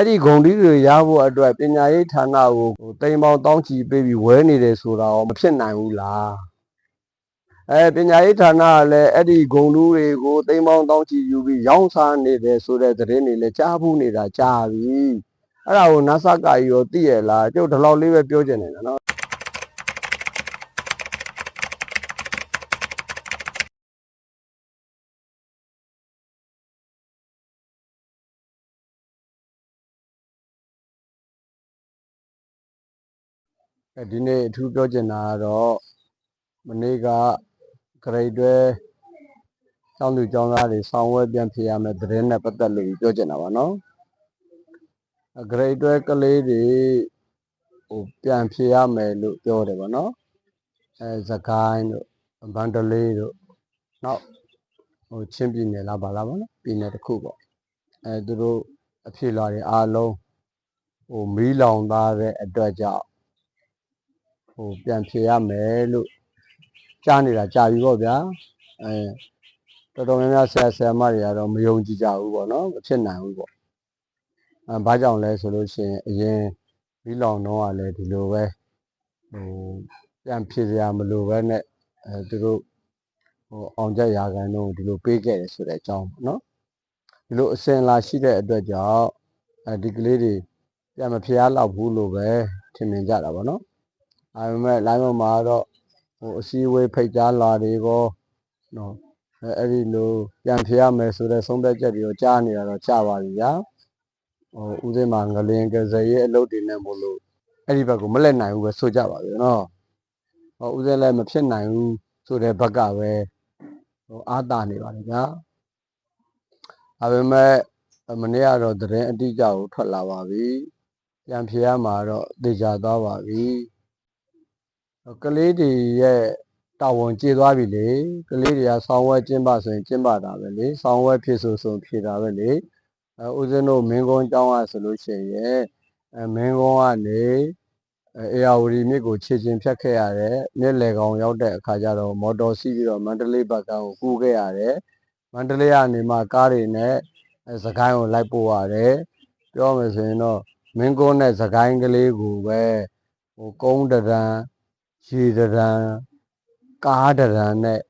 အဲ့ဒီဂုံတီးတွေရဖို့အတွက်ပညာရေးဌာနကိုဟိုတိမ်ပေါင်းတောင်းချီပေးပြီးဝဲနေတယ်ဆိုတာရောမဖြစ်နိုင်ဘူးလားအဲပညာရေးဌာနကလည်းအဲ့ဒီဂုံတူးတွေကိုတိမ်ပေါင်းတောင်းချီယူပြီးရောင်းစားနေတယ်ဆိုတဲ့သတင်းတွေလည်းကြားဘူးနေတာကြားပြီအဲ့ဒါကိုနတ်ဆကကြီးရောသိရလားကျုပ်ဒီလောက်လေးပဲပြောချင်တယ်နော် ဒီနေ့အထူးပြောချင်တာကတော့မနေ့ကဂရိတ်တွဲကျောင်းသူကျောင်းသားတွေဆောင်းဝဲပြန်ဖြေရမယ်သတင်းနဲ့ပတ်သက်လို့ပြောချင်တာပါနော်အဂရိတ်တွဲကလေးတွေဟိုပြန်ဖြေရမယ်လို့ပြောတယ်ဗောနော်အဲစကိုင်းတို့ဗန္ဒလေးတို့နောက်ဟိုချင်းပြည်နယ်လားဗာလားဗောနော်ပြည်နယ်တစ်ခုပေါ့အဲသူတို့အဖြေလွှာတွေအားလုံးဟိုမီးလောင်သားတဲ့အတွက်ကြောင့် ဟိုပြန်ဖြေရမယ်လို့ကြားနေတာကြာပြီပေါ့ဗျာအဲတော်တော်များများဆရာဆရာမတွေကတော့မယုံကြည်ကြဘူးပေါ့နော်မဖြစ်နိုင်ဘူးပေါ့အဲဘာကြောင့်လဲဆိုလို့ရှိရင်အရင်ပြီးလောင်တော့ကလည်းဒီလိုပဲဟိုပြန်ဖြေစရာမလိုပဲနဲ့အဲသူတို့ဟိုအောင်ချက်ရာခိုင်တော့ဒီလိုပေးခဲ့တယ်ဆိုတဲ့အကြောင်းပေါ့နော်ဒီလိုအစင်လာရှိတဲ့အတွက်ကြောင့်အဲဒီကလေးတွေပြန်မဖြေရတော့ဘူးလို့ပဲထင်မြင်ကြတာပေါ့နော် ဒါပေမဲ့ line ပေါ်မှာတော့ဟိုအစည်းအဝေးဖိတ်ကြားလာတွေကောနော်အဲအဲ့ဒီလိုပြန်ဖြေရမယ်ဆိုတဲ့ဆုံးဖြတ်ချက်တွေကိုကြားနေတာတော့ကြားပါပြီဗျာဟိုဦးသိမ်းမှာငလင်ကစားရေးအလုပ်တွေနဲ့မို့လို့အဲ့ဒီဘက်ကိုမလက်နိုင်ဘူးပဲဆိုကြပါပြီနော်ဟောဦးသိမ်းလည်းမဖြစ်နိုင်ဘူးဆိုတဲ့ဘက်ကပဲဟိုအားတာနေပါလေဗျာဒါပေမဲ့မနေ့ကတော့သတင်းအတိအကျကိုထွက်လာပါပြီပြန်ဖြေရမှာတော့သိကြသွားပါပြီ ကလေးတွေရဲ့တာဝန်ကျေသွားပြီလေကလေးတွေကဆောင်းဝဲကျင်းပဆိုရင်ကျင်းပတာပဲလေဆောင်းဝဲဖြစ်ဆိုဆိုဖြေတာပဲလေအဲဦးဇင်းတို့မင်းကုန်းကျောင်းကဆိုလို့ရှိရင်အဲမင်းကုန်းကနေအဲအေယာဝတီမြစ်ကိုခြေချင်းဖြတ်ခဲ့ရတယ်မြစ်လေကောင်ရောက်တဲ့အခါကျတော့မော်တော်စီးပြီးတော့မန္တလေးဘက်ကကိုကူးခဲ့ရတယ်မန္တလေးကနေမှကားတွေနဲ့အဲစကိုင်းကိုလိုက်ပို့ရတယ်ပြောမယ်ဆိုရင်တော့မင်းကုန်းနဲ့စကိုင်းကလေးကိုပဲဟိုကုန်းတရံ ရေတရံကားတရံနဲ့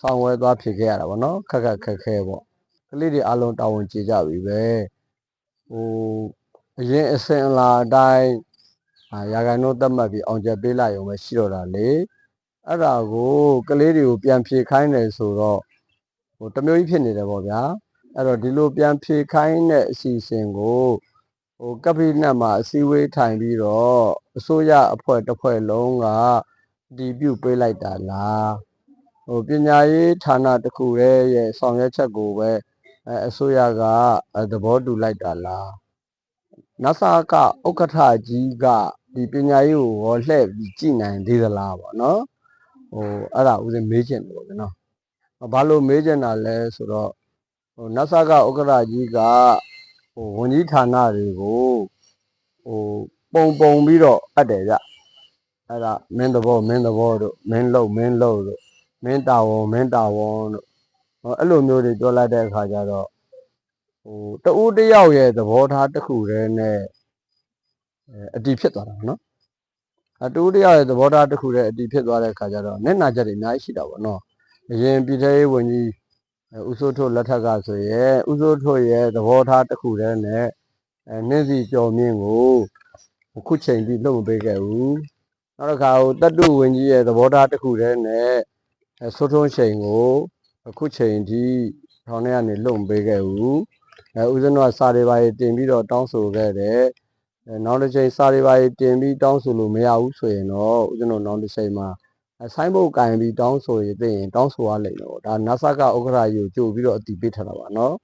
ဆောင်းဝဲသွားဖြစ်ခဲ့ရတာဗောနော်ခက်ခက်ခက်ခဲပေါ့ကလေးတွေအလုံးတာဝန်ကျေကြပြီပဲဟိုအရင်အစင်အလာအတိုင်းအာရာဂိုင်တို့တက်မှတ်ပြီးအောင်ချက်ပေးလိုက်ရုံပဲရှိတော့တာလေအဲ့ဒါကိုကလေးတွေကိုပြန်ဖြေခိုင်းတယ်ဆိုတော့ဟိုတစ်မျိုးကြီးဖြစ်နေတယ်ဗောဗျာအဲ့တော့ဒီလိုပြန်ဖြေခိုင်းတဲ့အစီအစဉ်ကိုဟိုကပိနတ်မှာအစည်းအဝေးထိုင်ပြီးတော့အစိုးရအဖွဲ့တစ်ဖွဲ့လုံးက ဒီပြုတ်ပေးလိုက်တာလားဟိုပညာရေးဌာနတစ်ခုရဲ့ရဲ့ဆောင်ရွက်ချက်ကိုပဲအဲအစိုးရကအဲသဘောတူလိုက်တာလားနဆာကဥက္ကဋ္ဌကြီးကဒီပညာရေးကိုရောလှည့်ပြီးကြည်နိုင်သေးသလားပေါ့နော်ဟိုအဲ့ဒါဦးစင်မေးချင်တယ်ပေါ့ဗျာနော်ဘာလို့မေးချင်တာလဲဆိုတော့ဟိုနဆာကဥက္ကဋ္ဌကြီးကဟိုဝန်ကြီးဌာနတွေကိုဟိုပုံပုံပြီးတော့အပ်တယ်ကြ အဲ့ဒါမင်းသဘောမင်းသဘောတို့မင်းလုံမင်းလုံတို့မင်းတာဝန်မင်းတာဝန်တို့ဟောအဲ့လိုမျိုးတွေပြောလိုက်တဲ့အခါကျတော့ဟိုတဦးတစ်ယောက်ရဲ့သဘောထားတစ်ခုတည်းနဲ့အဲအတီးဖြစ်သွားတာပေါ့နော်အတူတစ်ယောက်ရဲ့သဘောထားတစ်ခုတည်းအတီးဖြစ်သွားတဲ့အခါကျတော့မျက်နှာချက်တွေအများကြီးရှိတာပေါ့နော်အရင်ပြည်ထရေးဝန်ကြီးအဲဦးစိုးထွတ်လက်ထက်ကဆိုရင်ဦးစိုးထွတ်ရဲ့သဘောထားတစ်ခုတည်းနဲ့အဲနှင်းစီကျော်မြင့်ကိုအခုချိန်ထိလုံမပေးခဲ့ဘူး နောက်တစ်ခါဟိုတတ္တုဝင်ကြီးရဲ့သဘောထားတစ်ခုတည်းနဲ့အဲဆိုးထုံးချိန်ကိုအခုချိန်ထိထောင်ထဲကနေလွတ်မပေးခဲ့ဘူးအဲဦးဇင်းတို့ကစာတွေပါတင်ပြီးတော့တောင်းဆိုခဲ့တယ်အဲနောက်တစ်ချိန်စာတွေပါတင်ပြီးတောင်းဆိုလို့မရဘူးဆိုရင်တော့ဦးဇင်းတို့နောက်တစ်ချိန်မှာအဲဆိုင်းဘုတ်ကင်ပြီးတောင်းဆိုရတဲ့ရင်တောင်းဆိုရလိမ့်မယ်ပေါ့ဒါနဆကဥက္ကဋ္ဌကြီးကိုကြိုပြီးတော့အတည်ပြုထားတာပါနော်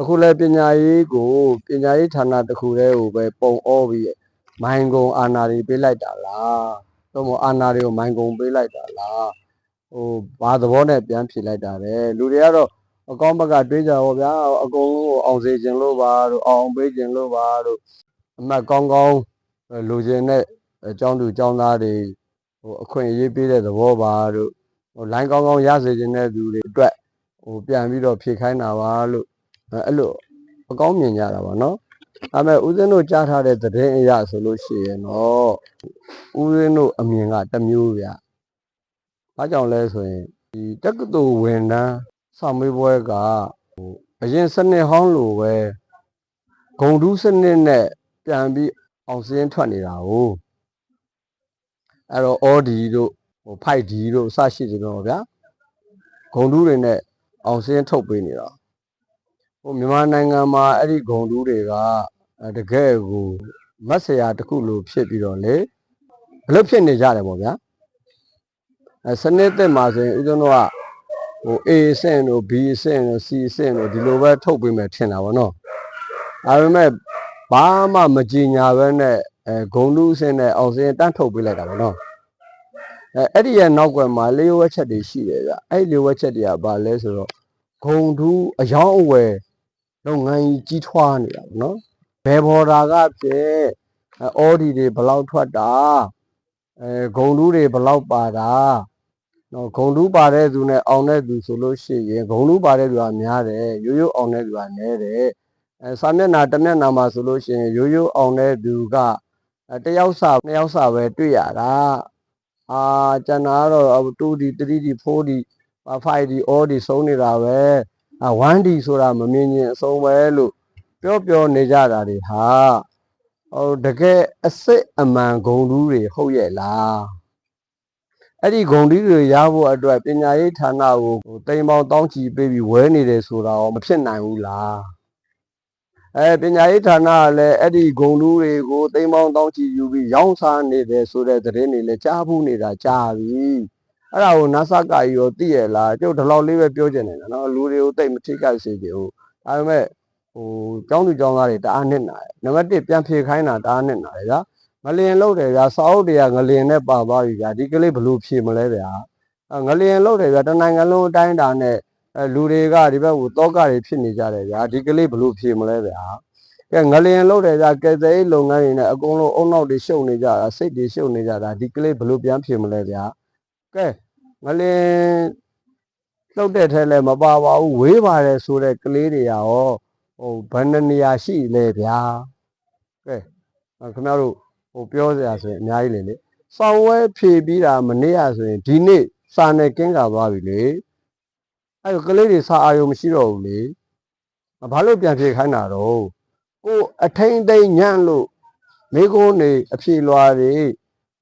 အခုလဲပညာရေးကိုပညာရေးဌာနတစ်ခုတည်းကိုပဲပုံအောပြီးမိုင်းကုံအာနာတွေပေးလိုက်တာလား တော့မအာနာတွေကိုမိုင်ကုံပေးလိုက်တာလားဟိုဘာသဘောနဲ့ပြန်ဖြေလိုက်တာလေလူတွေကတော့အကောင်းဘက်ကတွေးကြရောဗျာအကုန်လုံးကိုအောင်စေခြင်းလို့ပါတို့အောင်ပေးခြင်းလို့ပါတို့အမှတ်ကောင်းကောင်းလူချင်းနဲ့အကြောင်းသူအကြောင်းသားတွေဟိုအခွင့်အရေးပေးတဲ့သဘောပါတို့ဟိုလိုင်းကောင်းကောင်းရစေခြင်းတဲ့သူတွေအတွက်ဟိုပြန်ပြီးတော့ဖြေခိုင်းတာပါလို့အဲ့လိုအကောင်းမြင်ကြတာပါနော် ဒါပေမဲ့ဦးဇင်းတို့ကြားထားတဲ့သတင်းအရဆိုလို့ရှိရင်တော့ဦးဇင်းတို့အမြင်ကတစ်မျိုးဗျ။ဘာကြောင့်လဲဆိုရင်ဒီတက္ကသိုလ်ဝန်ထမ်းဆောင်မေးပွဲကဟိုအရင်စနစ်ဟောင်းလိုပဲဂုံတူးစနစ်နဲ့ပြန်ပြီးအောင်စင်းထွက်နေတာကိုအဲ့တော့ Audi တို့ဟို 5D တို့အစရှိကြတော့ဗျာဂုံတူးတွေနဲ့အောင်စင်းထုတ်ပေးနေတာ ဟိုမြန်မာနိုင်ငံမှာအဲ့ဒီဂုံတူးတွေကအဲတကယ်ကိုမတ်ဆရာတစ်ခုလိုဖြစ်ပြီးတော့လေဘယ်လိုဖြစ်နေကြတယ်ပေါ့ဗျာအဲစနစ်သက်မှာဆိုရင်ဦးဇင်းတို့ကဟို A အဆင့်တို့ B အဆင့်တို့ C အဆင့်တို့ဒီလိုပဲထုတ်ပေးမယ်ထင်တာပေါ့နော်ဒါပေမဲ့ဘာမှမကြင်ညာပဲနဲ့အဲဂုံတူးအဆင့်နဲ့အောင်စင်းတန်းထုတ်ပေးလိုက်တာပေါ့နော်အဲအဲ့ဒီရဲ့နောက်ကွယ်မှာလျှို့ဝှက်ချက်တွေရှိတယ်ဗျအဲ့ဒီလျှို့ဝှက်ချက်တွေကဘာလဲဆိုတော့ဂုံတူးအယောင်းအဝယ် လုပ်ငန်းကြီးကြီးထွားနေတာပေါ့နော်ဘယ်ဘော်ဒါကဖြစ်အဲအော်ဒီတွေဘယ်လောက်ထွက်တာအဲဂုံတူးတွေဘယ်လောက်ပါတာနော်ဂုံတူးပါတဲ့သူနဲ့အောင်တဲ့သူဆိုလို့ရှိရင်ဂုံတူးပါတဲ့သူကများတယ်ရိုးရိုးအောင်တဲ့သူကနည်းတယ်အဲစာမျက်နှာတစ်မျက်နှာမှာဆိုလို့ရှိရင်ရိုးရိုးအောင်တဲ့သူကအဲတစ်ယောက်စာနှစ်ယောက်စာပဲတွေ့ရတာအာကျန်တာကတော့ 2D 3D 4D 5D all ဒီစုံနေတာပဲအာ 1D ဆိုတာမမြင်ရင်အဆုံးပဲလို့ပြောပြောနေကြတာတွေဟာဟိုတကယ်အစစ်အမှန်ဂုံတူးတွေဟုတ်ရဲ့လားအဲ့ဒီဂုံတူးတွေရဖို့အတွက်ပညာရေးဌာနကိုဟိုတိမ်ပေါင်းတောင်းချီပေးပြီးဝဲနေတယ်ဆိုတာရောမဖြစ်နိုင်ဘူးလားအဲပညာရေးဌာနကလည်းအဲ့ဒီဂုံတူးတွေကိုတိမ်ပေါင်းတောင်းချီယူပြီးရောင်းစားနေတယ်ဆိုတဲ့သတင်းတွေလည်းကြားဘူးနေတာကြားပြီ အဲ့ဒါကို NASA ကကြီးရောသိရလားကျုပ်ဒီလောက်လေးပဲပြောချင်တယ်နော်လူတွေကိုတိတ်မထိခိုက်စေချင်ဘူးဒါပေမဲ့ဟိုကျောင်းသူကျောင်းသားတွေတအားနစ်နာတယ်နံပါတ်1ပြန်ဖြေခိုင်းတာတအားနစ်နာတယ်ဗျာငလင်လောက်တယ်ဗျာစာအုပ်တွေကငလင်နဲ့ပါသွားပြီဗျာဒီကလေးဘယ်လို့ဖြေမလဲဗျာအဲငလင်လောက်တယ်ဗျာတနိုင်ငံလုံးအတိုင်းအတာနဲ့အဲလူတွေကဒီဘက်ကိုတောကတွေဖြစ်နေကြတယ်ဗျာဒီကလေးဘယ်လို့ဖြေမလဲဗျာကဲငလင်လောက်တယ်ဗျာကဲစိတ်လုပ်ငန်းတွေနဲ့အကုန်လုံးအုံနောက်တွေရှုပ်နေကြတာစိတ်တွေရှုပ်နေကြတာဒီကလေးဘယ်လို့ပြန်ဖြေမလဲဗျာ ကဲငလင်လှုပ်တဲ့ထဲလည်းမပါပါဘူးဝေးပါတယ်ဆိုတဲ့ကလေးတွေရောဟိုဘယ်နှနေရာရှိလဲဗျာကဲအဲ့ခင်ဗျားတို့ဟိုပြောစရာဆိုရင်အများကြီးလေလေစောင်းဝဲဖြေပြီးတာမနေ့ရဆိုရင်ဒီနေ့စာနဲ့ကင်းကာသွားပြီလေအဲ့တော့ကလေးတွေစာအာရုံမရှိတော့ဘူးလေဘာလို့ပြန်ဖြေခိုင်းတာတော့ကိုအထိန်သိမ်းညံ့လို့မိကုန်းနေအဖြေလွာတွေ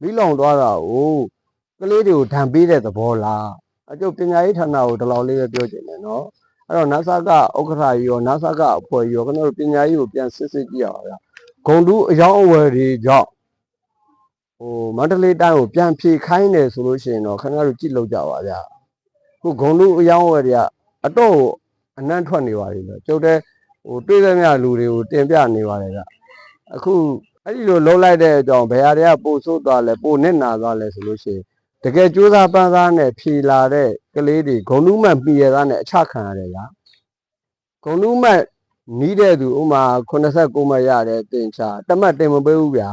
မိလောင်သွားတာ哦 ကလေးတွေကိုဓာန်ပေးတဲ့သဘောလားအကျုပ်ပညာရေးဌာနကိုဒီလောက်လေးပဲပြောချင်တယ်နော်အဲ့တော့ NASA ကဥက္ကဋ္ဌကြီးရော NASA ကအဖွဲ့ကြီးရောကျွန်တော်တို့ပညာရေးကိုပြန်စစ်စစ်ကြည့်ရအောင်ဗျာဂုံတူးအယောင်းအဝယ်တွေကြောင့်ဟိုမန္တလေးတိုင်းကိုပြန်ဖြေခိုင်းတယ်ဆိုလို့ရှိရင်တော့ခင်ဗျားတို့ကြည့်လို့ကြပါဗျာခုဂုံတူးအယောင်းအဝယ်တွေကအတော့ကိုအနံ့ထွက်နေပါလိမ့်မယ်ကျုပ်တဲ့ဟိုတွေးသမျှလူတွေကိုတင်ပြနေပါတယ်ဗျအခုအဲ့ဒီလိုလှုပ်လိုက်တဲ့အကြောင်းဘယ်ဟာတွေကပို့ဆိုးသွားလဲပို့နစ်နာသွားလဲဆိုလို့ရှိရင် တကယ်ကြိုးစားပန်းစားနဲ့ဖြေလာတဲ့ကလေးတွေဂုံလူးမှတ်ပြည်ရသားနဲ့အချခံရတယ်ဗျာဂုံလူးမှတ်နီးတဲ့သူဥမာ89မှတ်ရတယ်တင်ချာတမတ်တင်မပေးဘူးဗျာ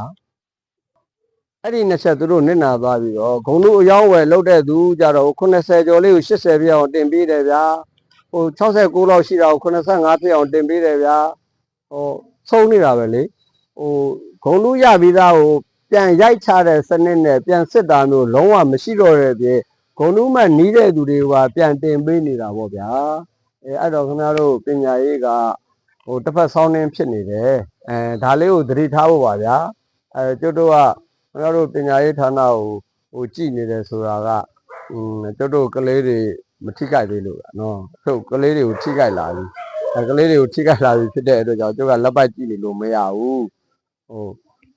အဲ့ဒီနှစ်ချက်သူတို့နစ်နာသွားပြီးတော့ဂုံလူးအယောင်းဝယ်လောက်တဲ့သူကြတော့80ကျော်လေးကို80ပြည့်အောင်တင်ပေးတယ်ဗျာဟို69လောက်ရှိတာကို85ပြည့်အောင်တင်ပေးတယ်ဗျာဟိုဆုံးနေတာပဲလေဟိုဂုံလူးရပြီးသားကို ပြန်ရိုက်ချတဲ့စနစ်နဲ့ပြန်စစ်တာမျိုးလုံးဝမရှိတော့တဲ့ပြင်ဂုံနုမှတ်နီးတဲ့သူတွေကပြန်တင်ပေးနေတာပေါ့ဗျာအဲအဲ့တော့ခင်ဗျားတို့ပညာရေးကဟိုတစ်ဖက်ဆောင်းနှင်းဖြစ်နေတယ်အဲဒါလေးကိုသတိထားဖို့ပါဗျာအဲကျွတ်တို့ကခင်ဗျားတို့ပညာရေးဌာနကိုဟိုကြည်နေတယ်ဆိုတာကอืมကျွတ်တို့ကလေးတွေမထိကြိုက်သေးလို့ဗျာနော်တို့ကလေးတွေကိုထိကြိုက်လာပြီအဲကလေးတွေကိုထိကြိုက်လာပြီဖြစ်တဲ့အတွက်ကြောင့်ကျွတ်ကလက်ပတ်ကြည့်နေလို့မရဘူးဟို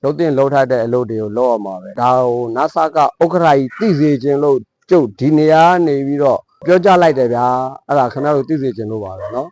လုံးတင်လုံးထားတဲ့အလုပ်တွေကိုလုပ်ရမှာပဲဒါဟို NASA ကဥက္ကဋ္ဌကြီးသိစေခြင်းလို့ကျုပ်ဒီနေရာကနေပြီးတော့ပြောကြလိုက်တယ်ဗျာအဲ့ဒါခင်ဗျားတို့သိစေခြင်းလို့ပါပဲเนาะ